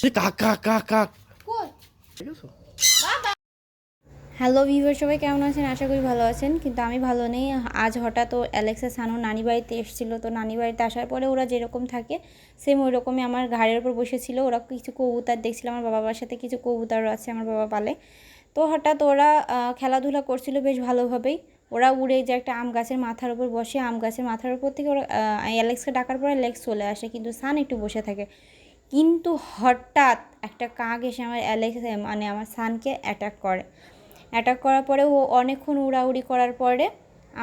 কাক কাক কাক কাক হ্যালো ভিভার সবাই কেমন আছেন? আশা করি ভালো আছেন কিন্তু আমি ভালো নেই। আজ হঠাৎ ও অ্যালেক্সা সানু নানি বাড়িতে এসেছিল তো নানি বাড়িতে আসার পরে ওরা যেরকম থাকে সেম ওই রকমই আমার ঘাড়ের উপর বসেছিল। ওরা কিছু কবুতার দেখছিল আমার বাবার সাথে কিছু কবুতর আছে আমার বাবা পালে। তো হঠাৎ ওরা খেলাধুলা করছিল বেশ ভালোভাবেই। ওরা উড়ে যে একটা আম গাছের মাথার উপর বসে আম গাছের মাথার উপর থেকে ওরা অ্যালেক্সকে ডাকার পরে অ্যালেক্স চলে আসে কিন্তু সান একটু বসে থাকে। কিন্তু হঠাৎ একটা কাক এসে আমার অ্যালেক্স মানে আমার সানকে অ্যাটাক করে। অ্যাটাক করার পরে ও অনেকক্ষণ উড়াউড়ি করার পরে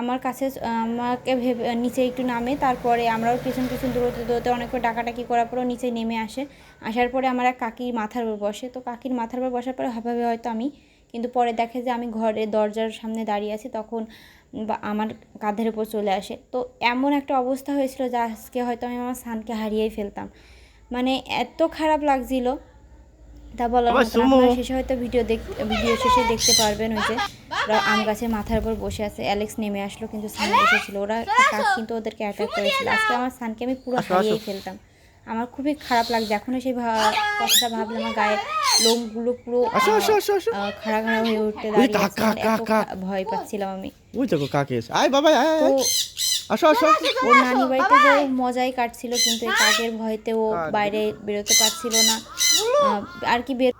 আমার কাছে, আমাকে ভেবে, নিচে একটু নামে, তারপরে আমরাও পিছন পিছন দৌড়তে দৌড়তে অনেকক্ষণ ডাকাটাকি করার পরেও নিচে নেমে আসে। আসার পরে আমার এক কাকির মাথার উপর বসে। তো কাকির মাথার উপর বসার পরে ভাবে হয়তো আমি, কিন্তু পরে দেখে যে আমি ঘরে দরজার সামনে দাঁড়িয়ে আছি, তখন আমার কাঁধের উপর চলে আসে। তো এমন একটা অবস্থা হয়েছিল যে আজকে হয়তো আমি আমার সানকে হারিয়েই ফেলতাম। মানে এত খারাপ লাগছিল। তা বলার মতো আপনারা শেষে হয়তো ভিডিও দেখ ভিডিও শেষে দেখতে পারবেন ওই যে ওরা আম গাছের মাথার উপর বসে আছে অ্যালেক্স নেমে আসলো কিন্তু সান বসেছিল ওরা কাক কিন্তু ওদেরকে অ্যাটাক করেছিল। আজকে আমার সানকে আমি পুরো। হারিয়েই ফেলতাম। আমার খুবই খারাপ লাগছে। এখনও সেই কথাটা ভাবলে আমার গায়ে লোমগুলো পুরো খাড়া খাড়া হয়ে উঠতে মানে ভয় পাচ্ছিলাম আমি। ওই দেখো কাকে আয় বাবা আয়। আসো আসো। ওর নানি বাড়িতে যে মজাই কাটছিল কিন্তু এই কাকের ভয়তে ও বাইরে বেরোতে পারছিল না। আহ, আর কি বের